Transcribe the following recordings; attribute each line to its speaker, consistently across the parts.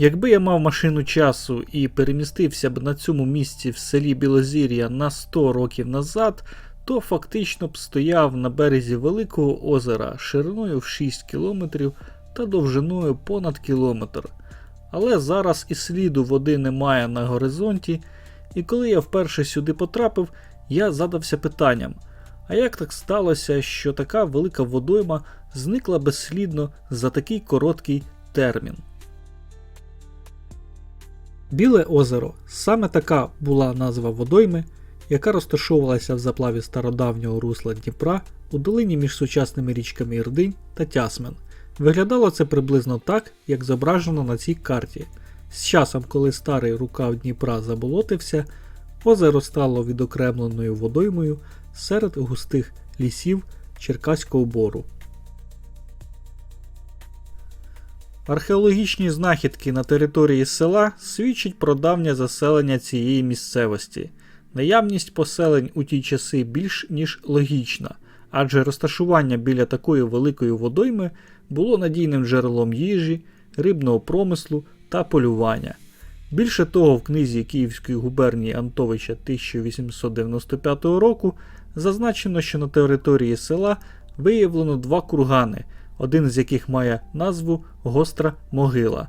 Speaker 1: Якби я мав машину часу і перемістився б на цьому місці в селі Білозір'я на 100 років назад, то фактично б стояв на березі великого озера шириною в 6 кілометрів та довжиною понад кілометр. Але зараз і сліду води немає на горизонті, і коли я вперше сюди потрапив, я задався питанням: а як так сталося, що така велика водойма зникла безслідно за такий короткий термін? Біле озеро саме така була назва водойми, яка розташовувалася в заплаві стародавнього русла Дніпра у долині між сучасними річками Ірдинь та Тясмен. Виглядало це приблизно так, як зображено на цій карті. З часом, коли старий рукав Дніпра заболотився, озеро стало відокремленою водоймою серед густих лісів Черкаського бору. Археологічні знахідки на території села свідчать про давнє заселення цієї місцевості. Наявність поселень у ті часи більш ніж логічна, адже розташування біля такої великої водойми було надійним джерелом їжі, рибного промислу та полювання. Більше того, в книзі Київської губернії Антовича 1895 року зазначено, що на території села виявлено два кургани, один з яких має назву Гостра могила.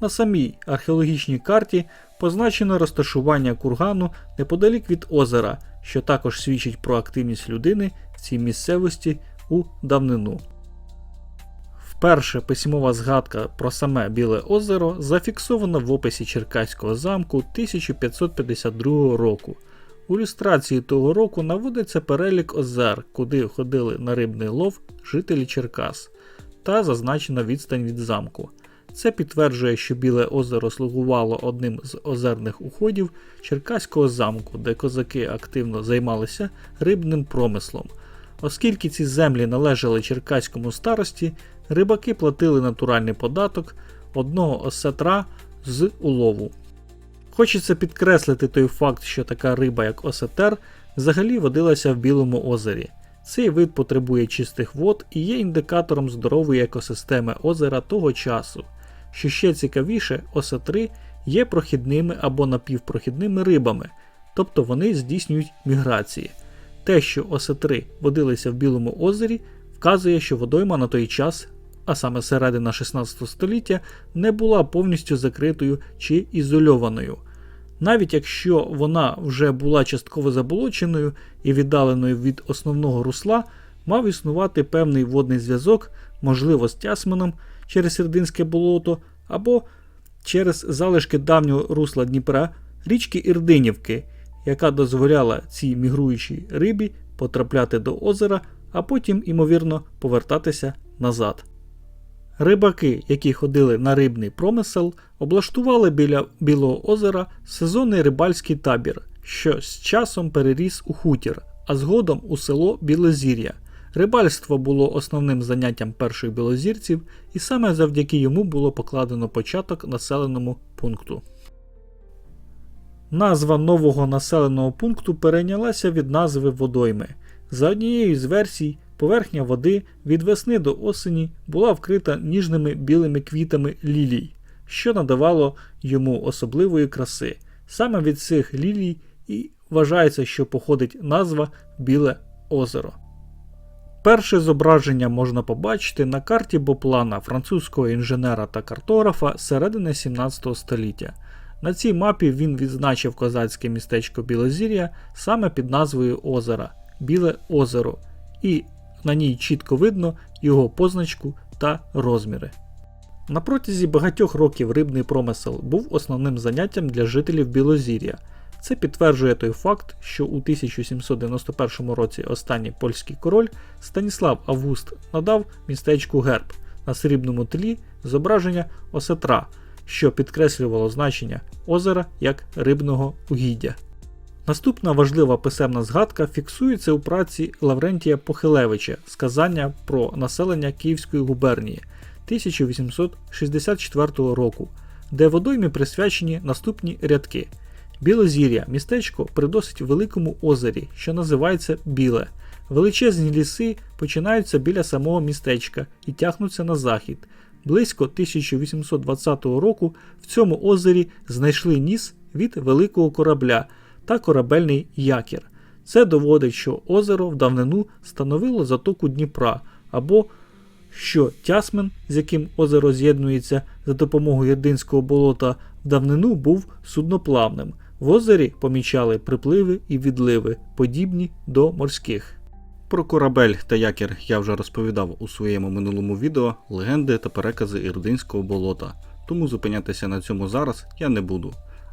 Speaker 1: На самій археологічній карті позначено розташування кургану неподалік від озера, що також свідчить про активність людини в цій місцевості у давнину. Вперше письмова згадка про саме Біле озеро зафіксована в описі Черкаського замку 1552 року. У ілюстрації того року наводиться перелік озер, куди ходили на рибний лов жителі Черкас, та зазначена відстань від замку. Це підтверджує, що Біле озеро слугувало одним з озерних уходів Черкаського замку, де козаки активно займалися рибним промислом. Оскільки ці землі належали черкаському старості, рибаки платили натуральний податок одного осетра з улову. Хочеться підкреслити той факт, що така риба, як осетер, взагалі водилася в Білому озері. Цей вид потребує чистих вод і є індикатором здорової екосистеми озера того часу. Що ще цікавіше, осетри є прохідними або напівпрохідними рибами, тобто вони здійснюють міграції. Те, що осетри водилися в Білому озері, вказує, що водойма на той час, а саме середина 16 століття, не була повністю закритою чи ізольованою. Навіть якщо вона вже була частково заболоченою і віддаленою від основного русла, мав існувати певний водний зв'язок, можливо, з Тясмином через Сердинське болото або через залишки давнього русла Дніпра річки Ірдинівки, яка дозволяла цій мігруючій рибі потрапляти до озера, а потім, ймовірно, повертатися назад. Рибаки, які ходили на рибний промисел, облаштували біля Білого озера сезонний рибальський табір, що з часом переріс у хутір, а згодом у село Білозір'я. Рибальство було основним заняттям перших білозірців, і саме завдяки йому було покладено початок населеному пункту. Назва нового населеного пункту перейнялася від назви водойми. За однією з версій, поверхня води від весни до осені була вкрита ніжними білими квітами лілій, що надавало йому особливої краси. Саме від цих лілій і вважається, що походить назва Біле озеро. Перше зображення можна побачити на карті Боплана французького інженера та картографа середини 17 століття. На цій мапі він відзначив козацьке містечко Білозір'я саме під назвою озера Біле озеро, і на ній чітко видно його позначку та розміри. На протязі багатьох років рибний промисел був основним заняттям для жителів Білозір'я. Це підтверджує той факт, що у 1791 році останній польський король Станіслав Август надав містечку герб на срібному тлі зображення осетра, що підкреслювало значення озера як рибного угіддя. Наступна важлива писемна згадка фіксується у праці Лаврентія Похилевича Сказання про населення Київської губернії 1864 року, де водоймі присвячені наступні рядки. Білозір'я містечко при досить великому озері, що називається Біле. Величезні ліси починаються біля самого містечка і тягнуться на захід. близько 1820 року в цьому озері знайшли ніс від великого корабля та корабельний якір. Це доводить, що озеро в давнину становило затоку Дніпра, або що Тясмен, з яким озеро з'єднується за допомогою Єдинського болота, в давнину був судноплавним. В озері помічали припливи і відливи, подібні до морських. Про корабель та якір я вже розповідав у своєму минулому відео легенди та перекази Ірдинського болота, тому зупинятися на цьому зараз я не буду.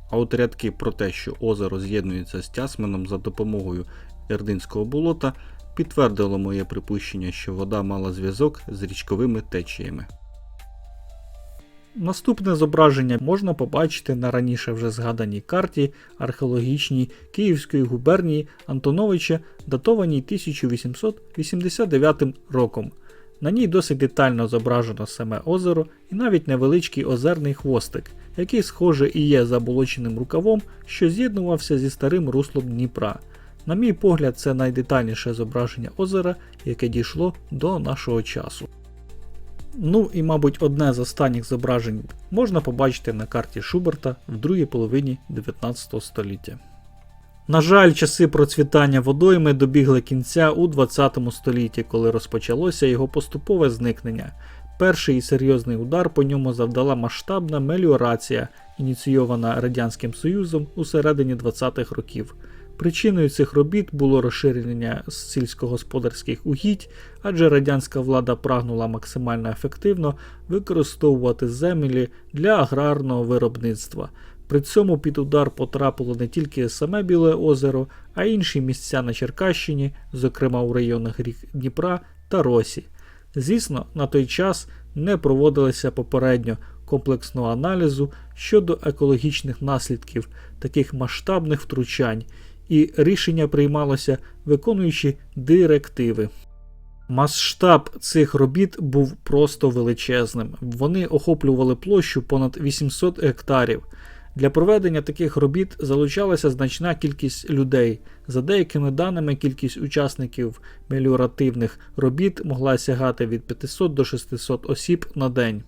Speaker 1: А от рядки про те, що озеро з'єднується з Тясменом за допомогою Ірдинського болота, підтвердило моє припущення, що вода мала зв'язок з річковими течіями. Наступне зображення можна побачити на раніше вже згаданій карті археологічній Київської губернії Антоновича, датованій 1889 роком. На ній досить детально зображено саме озеро і навіть невеличкий озерний хвостик, який, схоже, і є заболоченим рукавом, що з'єднувався зі старим руслом Дніпра. На мій погляд, це найдетальніше зображення озера, яке дійшло до нашого часу. Ну і, мабуть, одне з останніх зображень можна побачити на карті Шуберта в другій половині 19 століття. На жаль, часи процвітання водойми добігли кінця у 20 столітті, коли розпочалося його поступове зникнення. Перший серйозний удар по ньому завдала масштабна меліорація, ініційована Радянським Союзом у середині 20-х років. Причиною цих робіт було розширення сільськогосподарських угідь, адже радянська влада прагнула максимально ефективно використовувати землі для аграрного виробництва. При цьому під удар потрапило не тільки саме Біле озеро, а й інші місця на Черкащині, зокрема у районах рік Дніпра та Росі. Звісно, на той час не проводилося попередньо комплексного аналізу щодо екологічних наслідків таких масштабних втручань, і рішення приймалося виконуючи директиви. Масштаб цих робіт був просто величезним. Вони охоплювали площу понад 800 гектарів. Для проведення таких робіт залучалася значна кількість людей. За деякими даними, кількість учасників меліоративних робіт могла сягати від 500 до 600 осіб на день.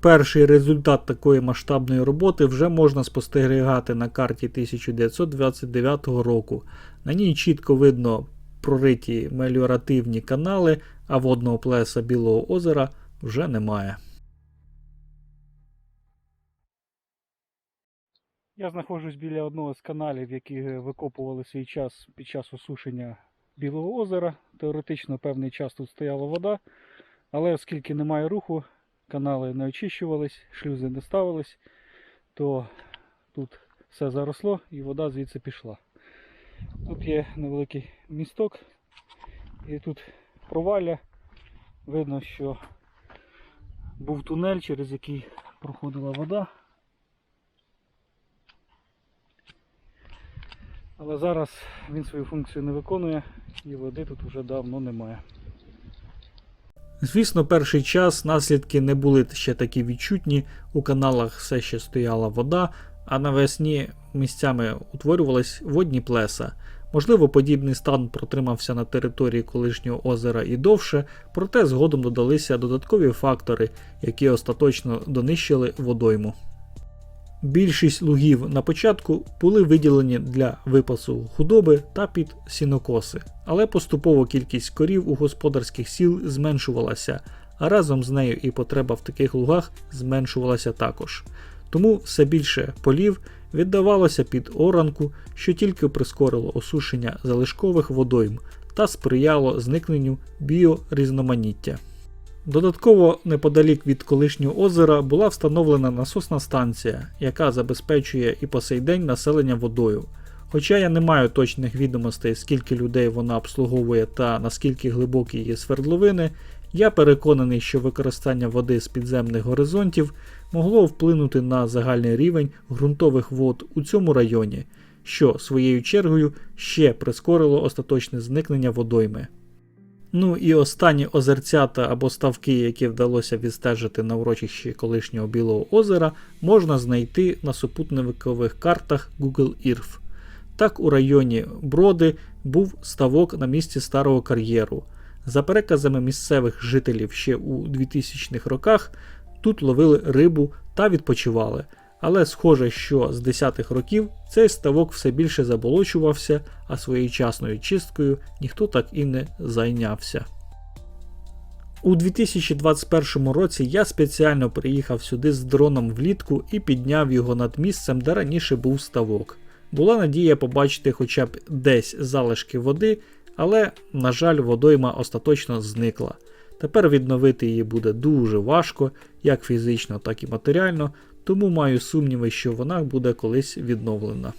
Speaker 1: Перший результат такої масштабної роботи вже можна спостерігати на карті 1929 року. На ній чітко видно прориті меліоративні канали, а водного плеса Білого озера вже немає.
Speaker 2: Я знаходжусь біля одного з каналів, які викопували свій час під час осушення Білого озера. Теоретично певний час тут стояла вода, але оскільки немає руху, канали не очищувались, шлюзи не ставились, то тут все заросло і вода звідси пішла. Тут є невеликий місток, і тут провалля. Видно, що був тунель, через який проходила вода. Але зараз він свою функцію не виконує і води тут вже давно немає.
Speaker 1: Звісно, перший час наслідки не були ще такі відчутні, у каналах все ще стояла вода, а навесні місцями утворювались водні плеса. Можливо, подібний стан протримався на території колишнього озера і довше, проте згодом додалися додаткові фактори, які остаточно донищили водойму. Більшість лугів на початку були виділені для випасу худоби та під сінокоси, але поступово кількість корів у господарських сіл зменшувалася, а разом з нею і потреба в таких лугах зменшувалася також. Тому все більше полів віддавалося під оранку, що тільки прискорило осушення залишкових водойм та сприяло зникненню біорізноманіття. Додатково неподалік від колишнього озера була встановлена насосна станція, яка забезпечує і по сей день населення водою. Хоча я не маю точних відомостей, скільки людей вона обслуговує та наскільки глибокі є свердловини, я переконаний, що використання води з підземних горизонтів могло вплинути на загальний рівень ґрунтових вод у цьому районі, що своєю чергою ще прискорило остаточне зникнення водойми. Ну і останні озерцята або ставки, які вдалося відстежити на урочищі колишнього Білого озера, можна знайти на супутникових картах Google Earth. Так, у районі Броди був ставок на місці старого кар'єру. За переказами місцевих жителів ще у 2000-х роках тут ловили рибу та відпочивали. Але схоже, що з 10-х років цей ставок все більше заболочувався, а своєчасною чисткою ніхто так і не зайнявся. У 2021 році я спеціально приїхав сюди з дроном влітку і підняв його над місцем, де раніше був ставок. Була надія побачити хоча б десь залишки води, але, на жаль, водойма остаточно зникла. Тепер відновити її буде дуже важко, як фізично, так і матеріально, тому маю сумніви, що вона буде колись відновлена.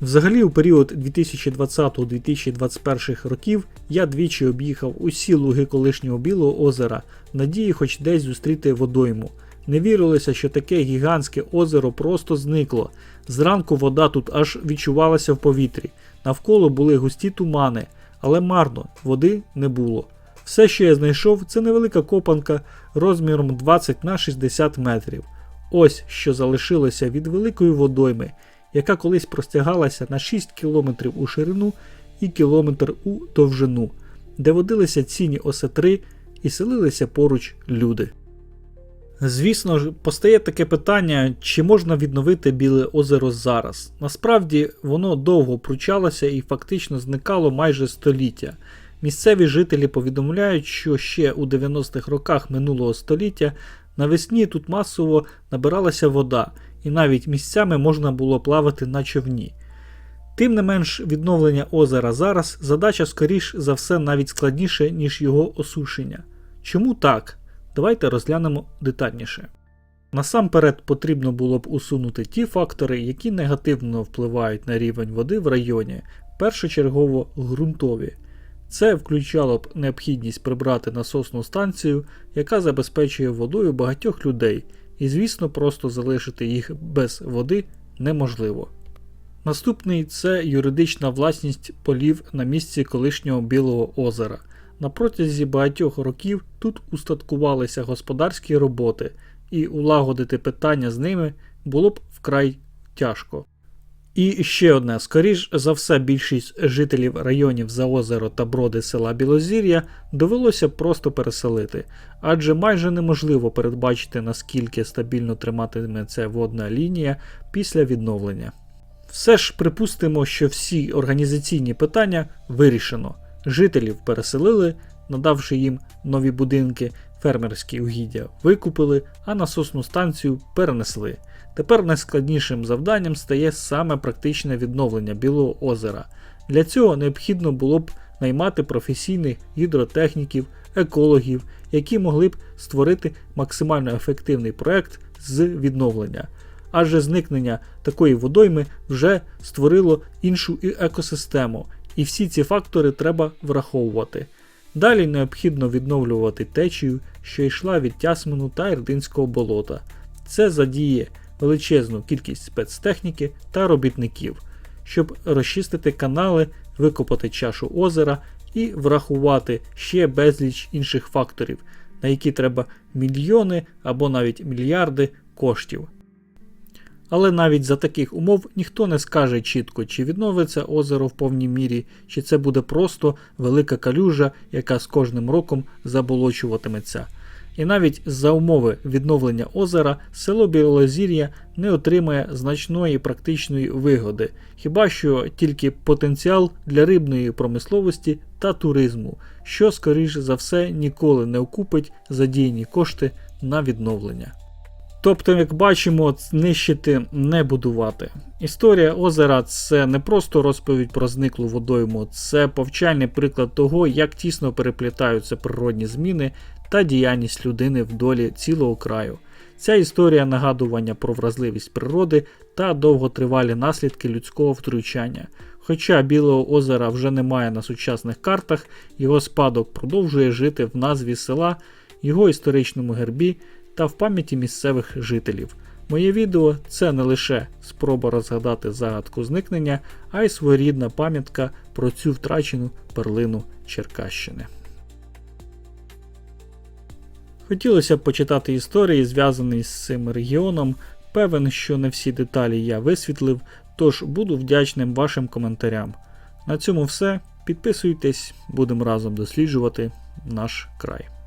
Speaker 1: Взагалі, у період 2020-2021 років я двічі об'їхав усі луги колишнього Білого озера, надії хоч десь зустріти водойму. Не вірилося, що таке гігантське озеро просто зникло. Зранку вода тут аж відчувалася в повітрі. Навколо були густі тумани, але марно, води не було. Все, що я знайшов, це невелика копанка розміром 20 на 60 метрів. Ось що залишилося від великої водойми, яка колись простягалася на 6 кілометрів у ширину і кілометр у довжину, де водилися цінні осетри і селилися поруч люди. Звісно ж, постає таке питання, чи можна відновити Біле озеро зараз. Насправді воно довго пручалося і фактично зникало майже століття. Місцеві жителі повідомляють, що ще у 90-х роках минулого століття навесні тут масово набиралася вода, і навіть місцями можна було плавати на човні. Тим не менш, відновлення озера зараз задача скоріш за все навіть складніше, ніж його осушення. Чому так? Давайте розглянемо детальніше. Насамперед потрібно було б усунути ті фактори, які негативно впливають на рівень води в районі, першочергово ґрунтові. Це включало б необхідність прибрати насосну станцію, яка забезпечує водою багатьох людей, і, звісно, просто залишити їх без води неможливо. Наступний це юридична власність полів на місці колишнього Білого озера. На протязі багатьох років тут устаткувалися господарські роботи, і улагодити питання з ними було б вкрай тяжко. І ще одне: скоріш за все, більшість жителів районів за озеро та броди села Білозір'я довелося просто переселити, адже майже неможливо передбачити наскільки стабільно триматиметься водна лінія після відновлення. Все ж припустимо, що всі організаційні питання вирішено. Жителів переселили, надавши їм нові будинки, фермерські угіддя викупили, а насосну станцію перенесли. Тепер найскладнішим завданням стає саме практичне відновлення Білого озера. Для цього необхідно було б наймати професійних гідротехніків, екологів, які могли б створити максимально ефективний проект з відновлення. Адже зникнення такої водойми вже створило іншу екосистему, і всі ці фактори треба враховувати. Далі необхідно відновлювати течію, що йшла від Тясмину та Ірдинського болота. Це задіє величезну кількість спецтехніки та робітників, щоб розчистити канали, викопати чашу озера і врахувати ще безліч інших факторів, на які треба мільйони або навіть мільярди коштів. Але навіть за таких умов ніхто не скаже чітко, чи відновиться озеро в повній мірі, чи це буде просто велика калюжа, яка з кожним роком заболочуватиметься. І навіть за умови відновлення озера село Білозір'я не отримає значної практичної вигоди, хіба що тільки потенціал для рибної промисловості та туризму, що, скоріш за все, ніколи не окупить задіяні кошти на відновлення. Тобто, як бачимо, знищити не будувати. Історія озера це не просто розповідь про зниклу водойму, це повчальний приклад того, як тісно переплітаються природні зміни та діяльність людини в долі цілого краю. Ця історія нагадування про вразливість природи та довготривалі наслідки людського втручання. Хоча Білого озера вже немає на сучасних картах, його спадок продовжує жити в назві села, його історичному гербі та в пам'яті місцевих жителів. Моє відео це не лише спроба розгадати загадку зникнення, а й своєрідна пам'ятка про цю втрачену перлину Черкащини. Хотілося б почитати історії, зв'язані з цим регіоном. Певен, що не всі деталі я висвітлив, тож буду вдячним вашим коментарям. На цьому все. Підписуйтесь, будемо разом досліджувати. наш край.